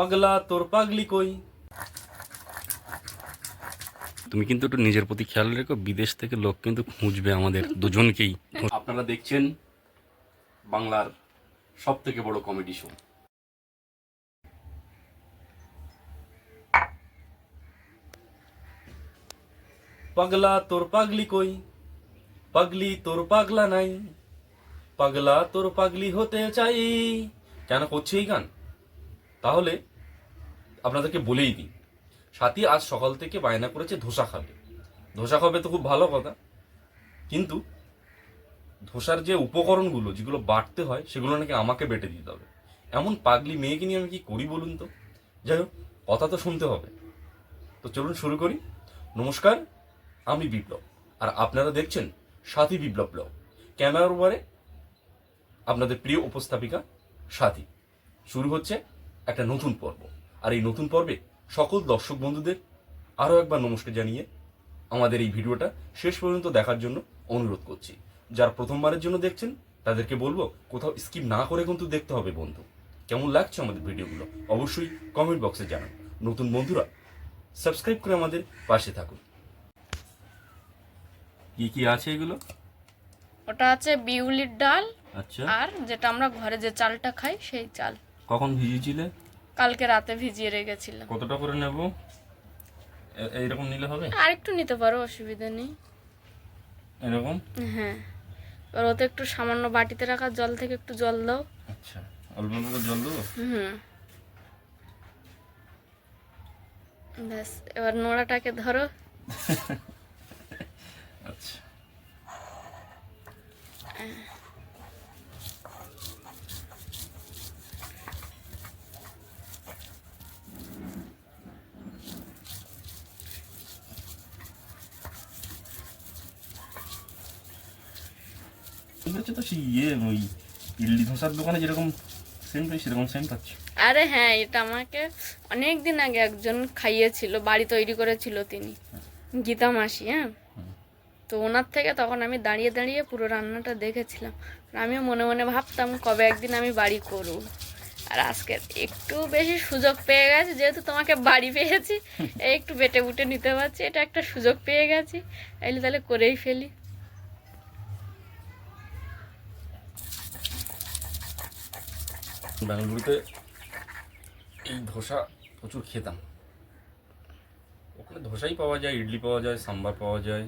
পাগলা তোর পাগলি কই? তুমি কিন্তু একটু নিজের প্রতি খেয়াল রেখো বিদেশ থেকে লোক কিন্তু খুঁজবে আমাদের দুজনকেই। আপনারা দেখছেন বাংলার সব থেকে বড় কমেডি শো পাগলা তোর পাগলি কই? পাগলি তোর পাগলা নাই। পাগলা তোর পাগলি হতে চাই। কেন করছে এই গান? তাহলে আপনাদেরকে বলেই দিই, সাথী আজ সকাল থেকে বায়না করেছে ধোসা খাবে। ধোসা খাবে তো খুব ভালো কথা। কিন্তু ধোসার যে উপকরণগুলো, যেগুলো বাটতে হয়, সেগুলো নাকি আমাকে বেটে দিতে হবে। এমন পাগলি মেয়েকে নিয়ে আমি কি করি বলুন তো? যাই হোক, কথা তো শুনতে হবে। তো চলুন শুরু করি। নমস্কার, আমি বিপ্লব। আর আপনারা দেখছেন সাথী বিপ্লব ব্লগ। ক্যামেরার উপরে আপনাদের প্রিয় উপস্থাপিকা সাথী। শুরু হচ্ছে একটা নতুন পর্ব। আর এই নতুন পর্বে সকল দর্শক বন্ধুদের আরও একবার নমস্কার জানিয়ে আমাদের এই ভিডিওটা শেষ পর্যন্ত দেখার জন্য অনুরোধ করছি। যারা প্রথমবারের জন্য দেখছেন তাদেরকে বলব কোথাও স্কিপ না করে কিন্তু দেখতে হবে বন্ধু। কেমন লাগছে আমাদের ভিডিওগুলো? অবশ্যই কমেন্ট বক্সে জানান। নতুন বন্ধুরা সাবস্ক্রাইব করে আমাদের পাশে থাকুন। কি কি আছে এগুলো? ওটা আছে বিউলির ডাল আচ্ছা। আর যেটা আমরা ঘরে যে চালটা খাই সেই চাল। কখন ভিজিয়েছিলে? কালকে রাতে ভিজিয়ে রেখেছিলাম। কতটা করে নেব? এইরকম নিলে হবে? আর একটু নিতে পারো অসুবিধা নেই। এরকম? হ্যাঁ। এবার ওতে একটু সামান্য বাটিতে রাখা জল থেকে একটু জল দাও। আচ্ছা অল্প অল্প জল দেবো? হুম। ব্যাস এবার নোড়াটাকে ধরো। আচ্ছা। আছে তো সেই ইয়ে ওই ইডলি ধোসার দোকানে যেরকম সেন্ট পাই সেরকম সেন্ট পাচ্ছি আরে হ্যাঁ এটা আমাকে অনেক দিন আগে একজন খাইয়েছিল বাড়ি তৈরি করেছিল তিনি গীতা মাসি হ্যাঁ। তো ওনার থেকে তখন আমি দাঁড়িয়ে দাঁড়িয়ে পুরো রান্নাটা দেখেছিলাম। আর আমিও মনে মনে ভাবতাম কবে একদিন আমি বাড়ি করব। আর আজকে একটু বেশি সুযোগ পেয়ে গেছি যেহেতু তোমাকে বাড়ি পেয়েছি এই একটু বেটে বুটে নিতে পারছি এটা একটা সুযোগ পেয়ে গেছি এলে তাহলে করেই ফেলি। বেঙ্গালুরুতে এই ধোসা প্রচুর খেতাম। ওখানে ধোসাই পাওয়া যায়, ইডলি পাওয়া যায়, সাম্বার পাওয়া যায়।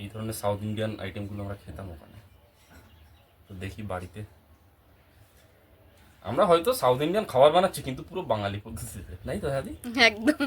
এই ধরনের সাউথ ইন্ডিয়ান আইটেমগুলো আমরা খেতাম ওখানে। তো দেখি বাড়িতে। আমরা হয়তো সাউথ ইন্ডিয়ান খাবার বানাচ্ছি, কিন্তু পুরো বাঙালি পদ্ধতিতে নাই তো দাদি একদম।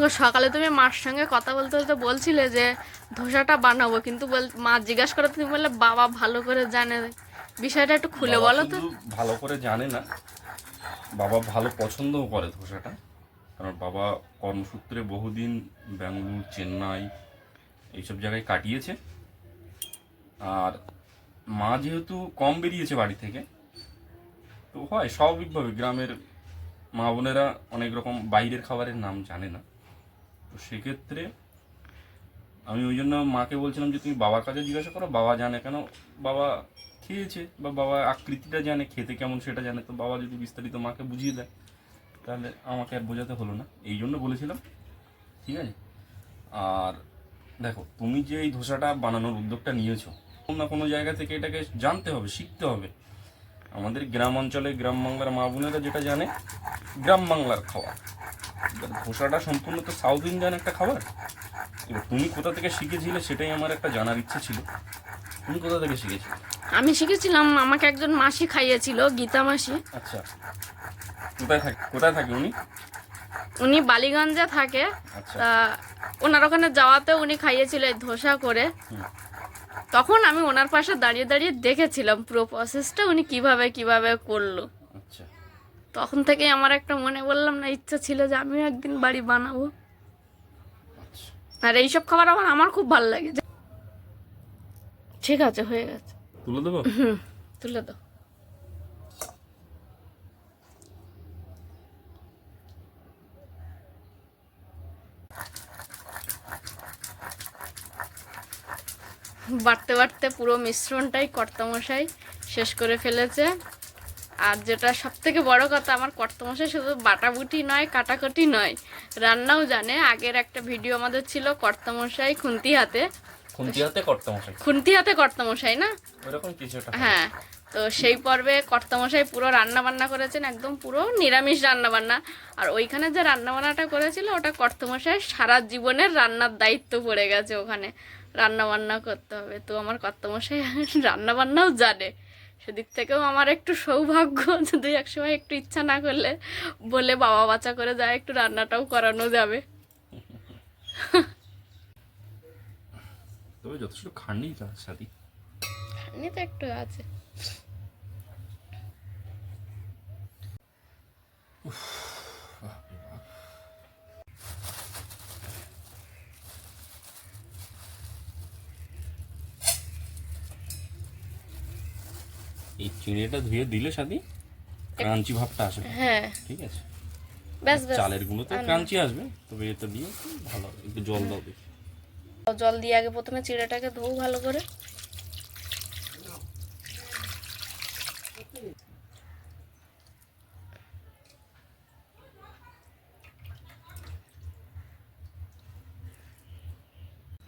গো, সকালে তুমি মার সঙ্গে কথা বলতে বলতে বলছিলে যে ধোসাটা বানাবো কিন্তু মা জিজ্ঞাসা করে তুমি বললে বাবা ভালো করে জানে। বিষয়টা একটু খুলে বলো তো। ভালো করে জানে না বাবা ভালো পছন্দও করে ধোসাটা। কারণ বাবা কর্মসূত্রে বহুদিন ব্যাঙ্গালোর চেন্নাই এইসব জায়গায় কাটিয়েছে। আর মা যেহেতু কম বেরিয়েছে বাড়ি থেকে তো হয় স্বাভাবিকভাবে গ্রামের মা বোনেরা অনেক রকম বাইরের খাবারের নাম জানে না। তো সেক্ষেত্রে আমি ওই জন্য মাকে বলছিলাম যে, তুমি বাবার কাছে জিজ্ঞাসা করো, বাবা জানে কেন? বাবা খেয়েছে বা বাবা আকৃতিটা জানে, খেতে কেমন সেটা জানে। তো বাবা যদি বিস্তারিত মাকে বুঝিয়ে দেয়, তাহলে আমাকে আর বোঝাতে হলো না। এই জন্য বলেছিলাম, ঠিক আছে? আর দেখো, তুমি যে এই ধোসাটা বানানোর উদ্যোগটা নিয়েছো, কোনো না কোনো জায়গা থেকে এটাকে জানতে হবে, শিখতে হবে। আমাদের গ্রাম অঞ্চলে গ্রাম বাংলার মা বোনেরা যেটা জানে গ্রাম বাংলার খাবার। এবার ধোসাটা সম্পূর্ণ তো সাউথ ইন্ডিয়ান একটা খাবার। এবার তুমি কোথা থেকে শিখেছিলে সেটাই আমার একটা জানার ইচ্ছে ছিল। তুমি কোথা থেকে শিখেছিলে? আমি শিখেছিলাম আমাকে একজন মাসি খাইয়েছিল গীতা মাসি। আচ্ছা। কোথায় থাকে কোথায় থাকে উনি? উনি বালিগঞ্জে থাকে। আচ্ছা। তা ওনার ওখানে যাওয়াতে উনি খাইয়েছিল এই ধোসা করে। তখন আমি ওনার পাশে দাঁড়িয়ে দাঁড়িয়ে দেখেছিলাম পুরো প্রসেসটা উনি কীভাবে কীভাবে করল। আচ্ছা। তখন থেকে আমার একটা মনে বললাম না ইচ্ছা ছিল যে আমিও একদিন বাড়ি বানাবো। আচ্ছা। আর এইসব খাবার আমার আমার খুব ভালো লাগে। ঠিক আছে হয়ে গেছে। তুলে দেবো? হুম তুলে দাও। বাড়তে বাড়তে পুরো মিশ্রণটাই কর্তামশাই শেষ করে ফেলেছে। আর যেটা সব থেকে বড় কথা আমার কর্তামশাই শুধু বাটাবুটি নয় কাটাকুটি নয় রান্নাও জানে। আগের একটা ভিডিও আমাদের ছিল কর্তামশাই খুন্তি হাতে। খুন্তি হাতে কর্তমশাই। খুন্তি হাতে কর্তামশাই না? ওরকম কিছুটা হ্যাঁ তো সেই পর্বে কর্তামশাই পুরো রান্না বান্না করেছেন একদম পুরো নিরামিষ রান্না বান্না আর ওইখানে যে রান্না বান্নাটা করেছিল ওটা কর্তামশাই সারা জীবনের রান্নার দায়িত্ব পড়ে গেছে ওখানে। রান্না বান্না করতে হবে। তো আমার কর্তামশাই রান্না বান্নাও জানে। সেদিক থেকেও আমার একটু সৌভাগ্য যদি এক সময় একটু ইচ্ছা না করলে বলে বাবা বাচ্চা করে যায় একটু রান্নাটাও করানো যাবে। তবে যথেষ্ট খাননি তার সাথে। নিয়ে তো একটু আছে। এই চিড়েটা ধুয়ে দিলে সাথে ক্রাঞ্চি ভাবটা আসবে। হ্যাঁ। ঠিক আছে। ব্যাস চালের গুঁড়ো তো ক্রাঞ্চি আসবে তবে এটা দিয়ে ভালো হবে। একটু জল দাও দেখি। জল দিয়ে আগে প্রথমে চিড়েটাকে ধোও ভালো করে।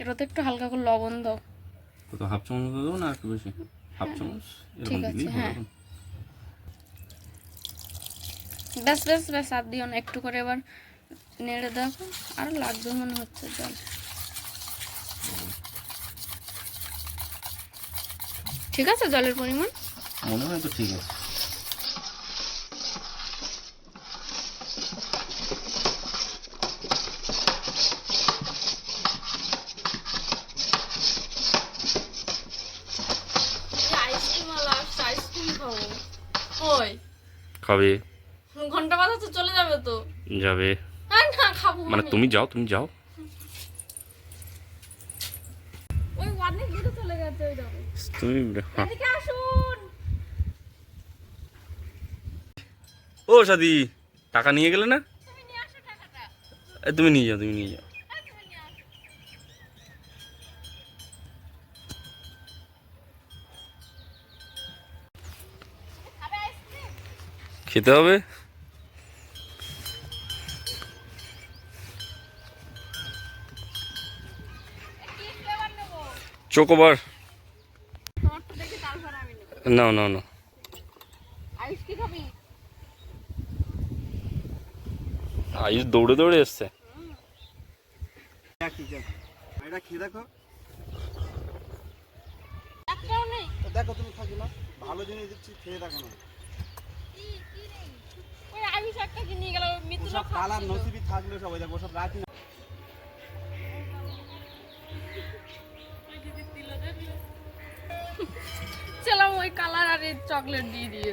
এটাতে একটু হালকা করে লবণ দাও। কত হাফ চামচ দেবো না একটু বেশি? হাফ চামচ? এরকম ঠিক আছে, হ্যাঁ। ব্যাস ব্যাস ব্যাস আর দিও না একটু করে এবার নেড়ে দেখো আর লাগবে মনে হচ্ছে জল ঠিক আছে জলের পরিমাণ? মনে হয় তো ঠিক আছে। খাবে। ঘণ্টা বাজা তো চলে যাবে তো। যাবে। আর না খাব মানে তুমি যাও তুমি যাও। ওই অনেক দূরে চলে গেছে ওই দেখো। তুমি হ্যাঁ এদিকে আসুন। ও সাদি টাকা নিয়ে গেলে না? তুমি নিয়ে আসো টাকাটা। তুমি নিয়ে যাও তুমি নিয়ে যাও এই তুমি নিয়ে আসো খাবে আইসক্রিম খেতে হবে? চোকোবার নাও নাও আইস আয়ুষ দৌড়ে দৌড়ে এসছে। দেখো, তুমি থাকি না ভালো জিনিস দিচ্ছি, খেয়ে দেখো না। কি কি নেই ওই আইস একটা নিয়ে গেল? মিত্র ওসব কালার নসিবি থাকলে সবাই দেখো ওসব রাখি না। ছিলাম ওই কালার আর চকলেট দিয়ে দিয়ে।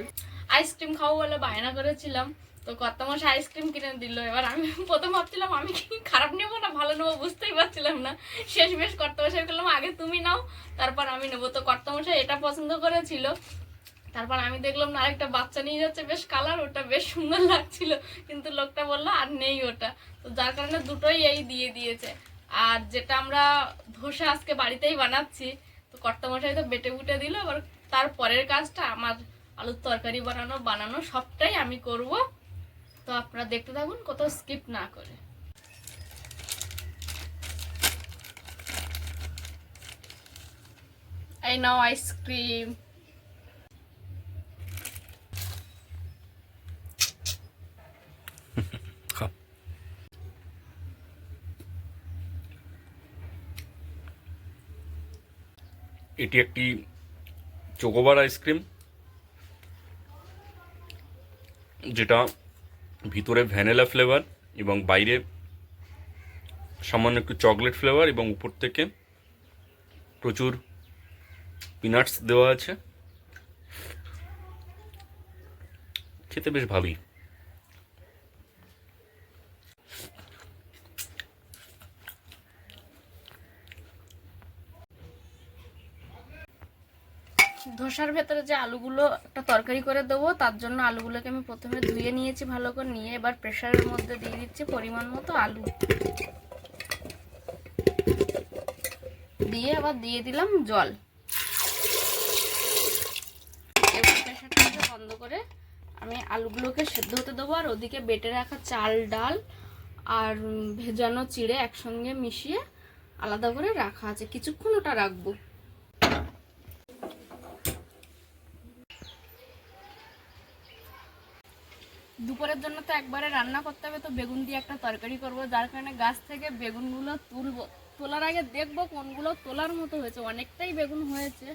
আইসক্রিম খাব বলে বায়না করেছিলাম তো কত মাসে আইসক্রিম কিনে দিল। এবার আমি প্রথম ভাবছিলাম আমি কি খারাপ নেব না ভালো নেব বুঝতেই পারছিলাম না। শেষ বেশ কর্তা মশাই করলাম আগে তুমি নাও তারপর আমি নেব। তো কর্তা মশাই এটা পছন্দ করেছিল তারপর আমি দেখলাম না, আরেকটা বাচ্চা নিয়ে যাচ্ছে, বেশ কালার ওটা বেশ সুন্দর লাগছিল, কিন্তু লোকটা বলল, আর নেই ওটা। তো যার কারণে দুটোই এই দিয়ে দিয়েছে। আর যেটা আমরা ধোসা আজকে বাড়িতেই বানাচ্ছি, তো কর্তামশাই তো বেটে বুটে দিল, এবার তার পরের কাজটা আমার আলুর তরকারি বানানো বানানো সবটাই আমি করব। তো আপনারা দেখতে থাকুন, কোথাও স্কিপ না করে। এই নাও আইসক্রিম এটি একটি চোকোবার আইসক্রিম, যেটা ভিতরে ভ্যানিলা ফ্লেভার এবং বাইরে সামান্য একটু চকলেট ফ্লেভার এবং উপর থেকে প্রচুর পিনাটস দেওয়া আছে। খেতে বেশ ভালোই। ধোসার ভেতরে যে আলুগুলো একটা তরকারি করে দেবো, তার জন্য আলুগুলোকে আমি প্রথমে ধুয়ে নিয়েছি ভালো করে, নিয়ে এবার প্রেশারের মধ্যে দিয়ে দিচ্ছি পরিমাণ মতো আলু। দিয়ে আবার দিয়ে দিলাম জল। এবার প্রেশারটাকে বন্ধ করে আমি আলুগুলোকে সেদ্ধ হতে দেবো, আর ওদিকে বেটে রাখা চাল, ডাল আর ভেজানো চিড়ে একসঙ্গে মিশিয়ে আলাদা করে রাখা আছে। কিছুক্ষণ ওটা রাখব। দুপুরের জন্য তো একবারে রান্না করতে হবে, তো বেগুন দিয়ে একটা তরকারি করব। যার কারণে গাছ থেকে বেগুনগুলো তুলবো। তোলার আগে দেখব কোনগুলো তোলার মতো হয়েছে, অনেকটাই বেগুন হয়েছে।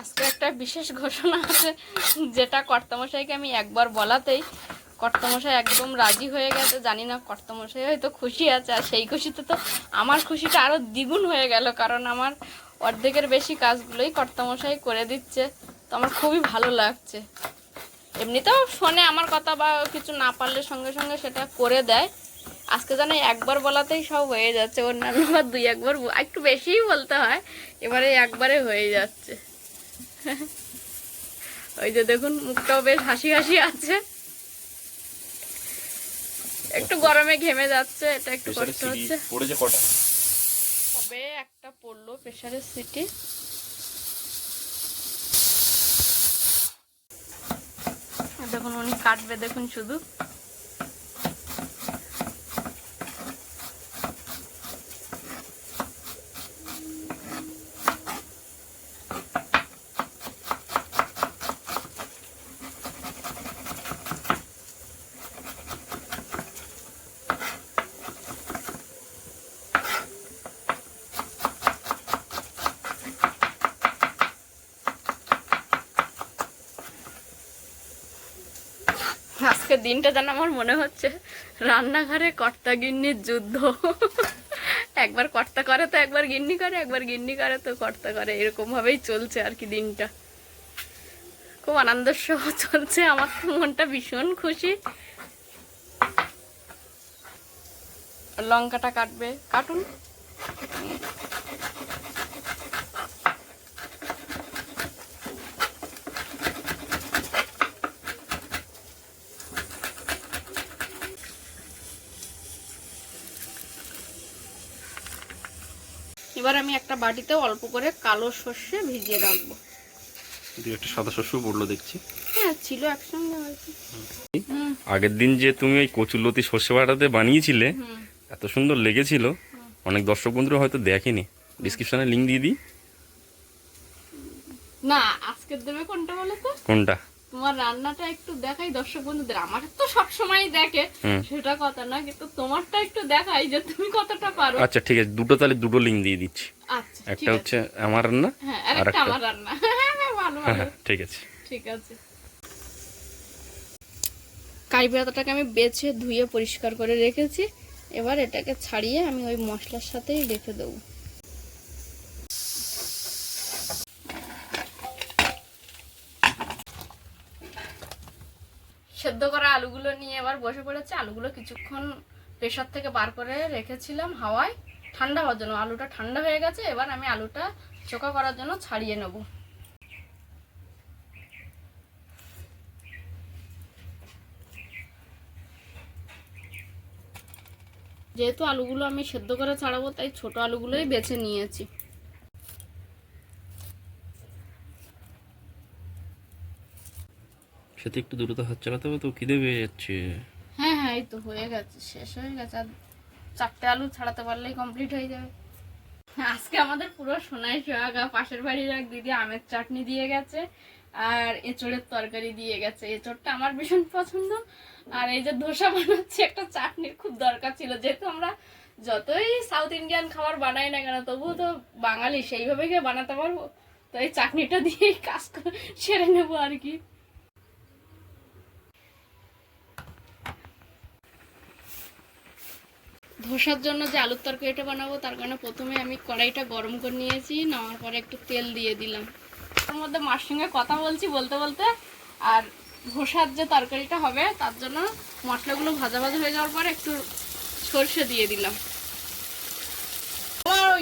আজকে একটা বিশেষ ঘোষণা আছে, যেটা কর্তামশাইকে আমি একবার বলাতেই কর্তামশাই একদম রাজি হয়ে গেছে, জানি না কর্তামশাই হয়তো খুশি আছে, আর সেই খুশিতে তো আমার খুশিটা আরও দ্বিগুণ হয়ে গেল, কারণ আমার অর্ধেকের বেশি কাজগুলোই কর্তামশাই করে দিচ্ছে, তো আমার খুবই ভালো লাগছে। এমনিতেও ফোনে আমার কথা বা কিছু না পারলে সঙ্গে সঙ্গে সেটা করে দেয়, আজকে যেন একবার বলাতেই সব হয়ে যাচ্ছে, অন্যান্য বার দুই একবার একটু বেশিই বলতে হয়, এবারে একবারে হয়ে যাচ্ছে। ওই যে দেখুন, মুখটাও বেশ হাসি হাসি আছে। একটু গরমে ঘেমে যাচ্ছে এটা একটু কষ্ট হচ্ছে। পড়েছে কটা? হবে একটা পড়ল প্রেশারের সিটি দেখুন উনি কাটবে দেখুন শুধু। আজকে দিনটা যেন আমার মনে হচ্ছে রান্নাঘরে কর্তা গিন্নির যুদ্ধ। একবার কর্তা করে তো, একবার গিন্নি করে, একবার গিন্নি করে তো কর্তা করে। এরকম ভাবেই চলছে আর কি দিনটা। খুব আনন্দ সহ চলছে, আমার তো মনটা ভীষণ খুশি। লঙ্কাটা কাটবে, কাটুন। এবার আমি একটা বাটিতে অল্প করে কালো সর্ষে ভিজিয়ে রাখব। একটা সাদা শস্য পড়ল দেখছি। হ্যাঁ ছিল একসঙ্গে আগের দিন যে তুমি ওই কচুরলতি সর্ষে বাটাতে বানিয়েছিলে এত সুন্দর লেগেছিল। অনেক দর্শক বন্ধুরা হয়তো দেখেনি। ডিসক্রিপশনে লিঙ্ক দিয়ে দিই। না আজকের দেবে কোনটা বলো তো? কোনটা? তোমার রান্নাটা একটু দেখাই দর্শক বন্ধুদের। আমার তো সব সময় দেখে সেটা কথা না কিন্তু তোমারটা একটু দেখাই যে তুমি কতটা পারো। আচ্ছা ঠিক আছে দুটো তাহলে দুটো লিঙ্ক দিয়ে দিচ্ছি। আচ্ছা একটা হচ্ছে আমার রান্না হ্যাঁ আর আরেকটা। একটা- আমার রান্না। ভালো হ্যাঁ ভালো। হ্যাঁ ঠিক আছে। ঠিক আছে। কারি পাতাটাকে আমি বেছে ধুয়ে পরিষ্কার করে রেখেছি। এবার এটাকে ছাড়িয়ে আমি ওই মশলার সাথেই রেখে দেবো সেদ্ধ করা আলুগুলো নিয়ে এবার বসে পড়েছে। আলুগুলো কিছুক্ষণ প্রেশার থেকে বার করে রেখেছিলাম হাওয়ায়। ঠান্ডা হওয়ার জন্য, আলুটা ঠান্ডা হয়ে গেছে, এবার আমি আলুটা চোখা করার জন্য ছাড়িয়ে নেব। যেহেতু আলুগুলো আমি সেদ্ধ করে ছাড়াবো, তাই ছোট আলুগুলোই বেছে নিয়েছি। সাথে একটু দূরত্ব হাত চালাতে হবে তো খিদে পেয়ে যাচ্ছে। হ্যাঁ হ্যাঁ এই তো হয়ে গেছে, শেষ হয়ে গেছে। আর চারটে আলু ছাড়াতে পারলেই কমপ্লিট হয়ে যাবে। আজকে আমাদের পুরো সোনাই সোহাগা, পাশের বাড়ির এক দিদি আমের চাটনি দিয়ে গেছে, আর এঁচড়ের তরকারি দিয়ে গেছে। এঁচড়টা আমার ভীষণ পছন্দ। আর এই যে ধোসা বানাচ্ছি, একটা চাটনির খুব দরকার ছিল। যেহেতু আমরা যতই সাউথ ইন্ডিয়ান খাবার বানাই না কেন, তবুও তো বাঙালি, সেইভাবে গিয়ে বানাতে পারব। তো এই চাটনিটা দিয়েই কাজ সেরে নেব আর কি। ধোসার জন্য যে আলুর তরকারিটা বানাবো, তার কারণে প্রথমে আমি কড়াইটা গরম করে নিয়েছি, নেওয়ার পরে একটু তেল দিয়ে দিলাম। তার মধ্যে মার সঙ্গে কথা বলছি বলতে বলতে, আর ধোসার যে তরকারিটা হবে, তার জন্য মশলাগুলো ভাজা ভাজা হয়ে যাওয়ার পর একটু সর্ষে দিয়ে দিলাম।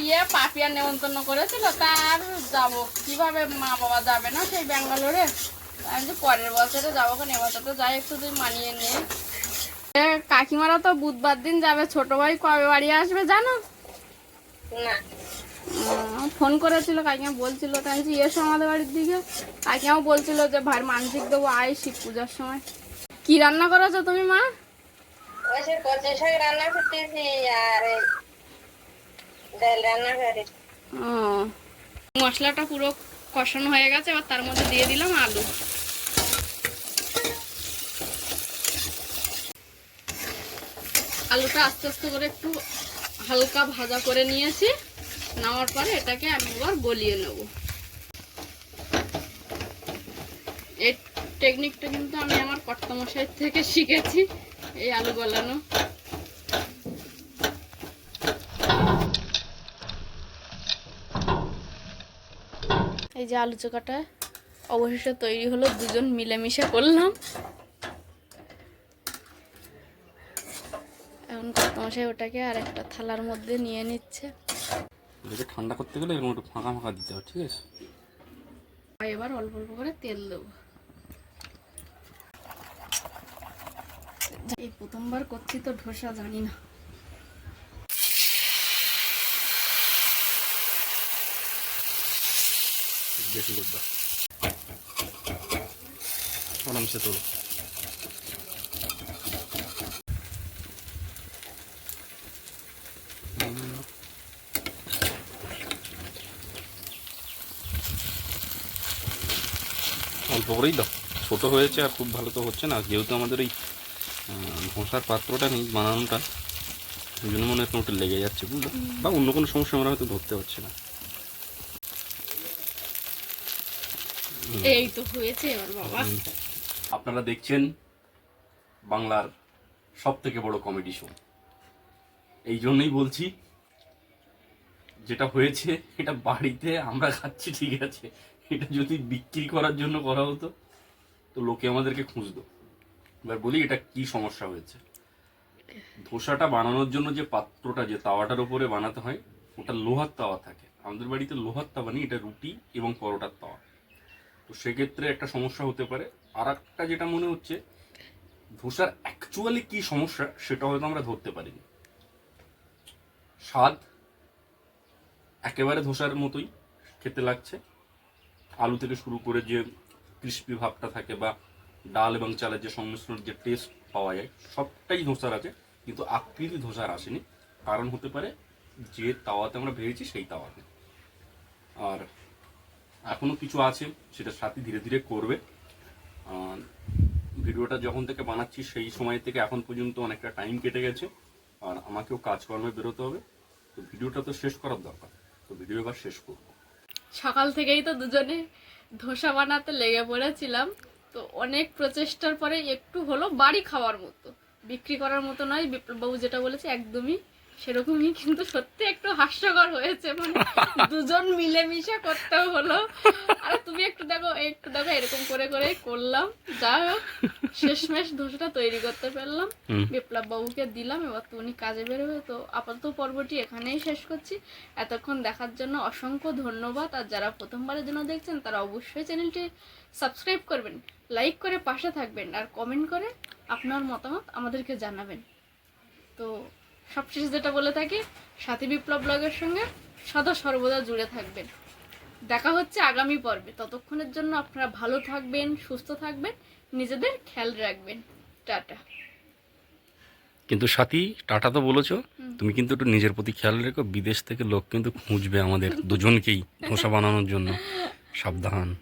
ইয়ে পাপিয়া নেমন্তন্ন করেছিল, তার যাব। কীভাবে মা বাবা যাবে না সেই ব্যাঙ্গালোরে? আমি যে পরের বছরে যাব এবছর তো যাই একটু তুই মানিয়ে নিয়ে। কাকিমারা তো বুধবার দিন যাবে। ছোট ভাই কবে বাড়ি আসবে জানো? না। ফোন করেছিল কাকিমা বলছিল তাই এসো আমাদের বাড়ির দিকে। কাকিমাও বলছিল যে ভাই মানসিক দেবো আয় শিব পূজার সময়। কি রান্না করেছ তুমি মা? রান্না করতেছি আর ডাল রান্না করি। ও মশলাটা পুরো কষানো হয়ে গেছে এবার তার মধ্যে দিয়ে দিলাম আলু। আলুটা আস্তে আস্তে করে একটু হালকা ভাজা করে নিয়েছি। নেওয়ার পরে এটাকে আমি এবার গলিয়ে নেব। এই টেকনিকটা কিন্তু আমি আমার কর্তামশাই থেকে শিখেছি, এই আলু গলানো। এই যে আলু চোখাটা অবশেষে তৈরি হলো, দুজন মিলেমিশে করলাম। কর্তামশাই ওটাকে আর একটা থালার মধ্যে নিয়ে নিচ্ছে। এটাকে ঠান্ডা করতে গেলে এরকম একটু ফাঁকা ফাঁকা দিতে হবে ঠিক আছে? আর এবার অল্প অল্প করে তেল দেবো। এই প্রথমবার করছি তো ঢোসা জানি না। বেশি করে দাও। আরামসে তোলো। করেই দাও। ছোট হয়েছে আর খুব ভালো তো হচ্ছে না। যেহেতু আমাদের এই ধোসার পাত্রটা নেই বানানোটা ওই জন্য মনে হয় একটু লেগে যাচ্ছে বুঝলো? বা অন্য কোনো সমস্যা আমরা হয়তো ধরতে পারছি না। এই তো হয়েছে বাবা। আপনারা দেখছেন বাংলার সব থেকে বড় কমেডি শো। এই জন্যই বলছি যেটা হয়েছে এটা বাড়িতে আমরা খাচ্ছি ঠিক আছে। এটা যদি বিক্রি করার জন্য করা হতো, তো লোকে আমাদেরকে খুঁজতো। এবার বলি, এটা কি সমস্যা হয়েছে? ধোসাটা বানানোর জন্য যে পাত্রটা, যে তাওয়াটার উপরে বানাতে হয়, ওটা লোহার তাওয়া থাকে। আমাদের বাড়িতে লোহার তাওয়া নেই, এটা রুটি এবং পরোটার তাওয়া। তো সেক্ষেত্রে একটা সমস্যা হতে পারে। আর একটা যেটা মনে হচ্ছে, ধোসার অ্যাকচুয়ালি কি সমস্যা, সেটা হয়তো আমরা ধরতে পারিনি। স্বাদ একেবারে ধোসার মতোই খেতে লাগছে। আলু থেকে শুরু করে যে ক্রিস্পি ভাবটা থাকে বা ডাল এবং চালের যে সংমিশ্রণের যে টেস্ট পাওয়া যায়, সবটাই ধোসার আছে, কিন্তু আকৃতি ধোসার আসেনি। কারণ হতে পারে যে তাওয়াতে আমরা ভেজেছি, সেই তাওয়াতে। আর এখনও কিছু আছে, সেটা সাথী ধীরে ধীরে করবে। ভিডিওটা যখন থেকে বানাচ্ছি, সেই সময় থেকে এখন পর্যন্ত অনেকটা টাইম কেটে গেছে, আর আমাকেও কাজকর্মে বেরোতে হবে। তো ভিডিওটা তো শেষ করার দরকার। তো ভিডিও এবার শেষ করব। সকাল থেকেই তো দুজনে ধোসা বানাতে লেগে পড়েছিলাম। তো অনেক প্রচেষ্টার পরে একটু হলো বাড়ি খাওয়ার মতো। বিক্রি করার মতো নয়, বিপ্লব বাবু যেটা বলেছে, একদমই সেরকমই কিন্তু সত্যি একটু হাস্যকর হয়েছে মানে দুজন মিলেমিশে করতে হলো। আর তুমি একটু দেখো একটু দেখো এরকম করে করে করলাম। যা হোক শেষমেশ ধোসাটা তৈরি করতে পারলাম। বিপ্লব বাবুকে দিলাম এবার তো উনি কাজে বেরোবে। তো আপাতত পর্বটি এখানেই শেষ করছি। এতক্ষণ দেখার জন্য অসংখ্য ধন্যবাদ। আর যারা প্রথমবারের জন্য দেখছেন তারা অবশ্যই চ্যানেলটি সাবস্ক্রাইব করবেন লাইক করে পাশে থাকবেন আর কমেন্ট করে আপনার মতামত আমাদেরকে জানাবেন। তো সবশেষ যেটা বলে থাকি সাথী বিপ্লব ব্লগের সঙ্গে সদা সর্বদা জুড়ে থাকবেন। দেখা হচ্ছে আগামী পর্বে। ততক্ষণের জন্য আপনারা ভালো থাকবেন সুস্থ থাকবেন নিজেদের খেয়াল রাখবেন। টাটা। কিন্তু সাথী টাটা তো বলেছ। তুমি কিন্তু একটু নিজের প্রতি খেয়াল রেখো। বিদেশ থেকে লোক কিন্তু খুঁজবে আমাদের দুজনকেই ধোসা বানানোর জন্য। সাবধান।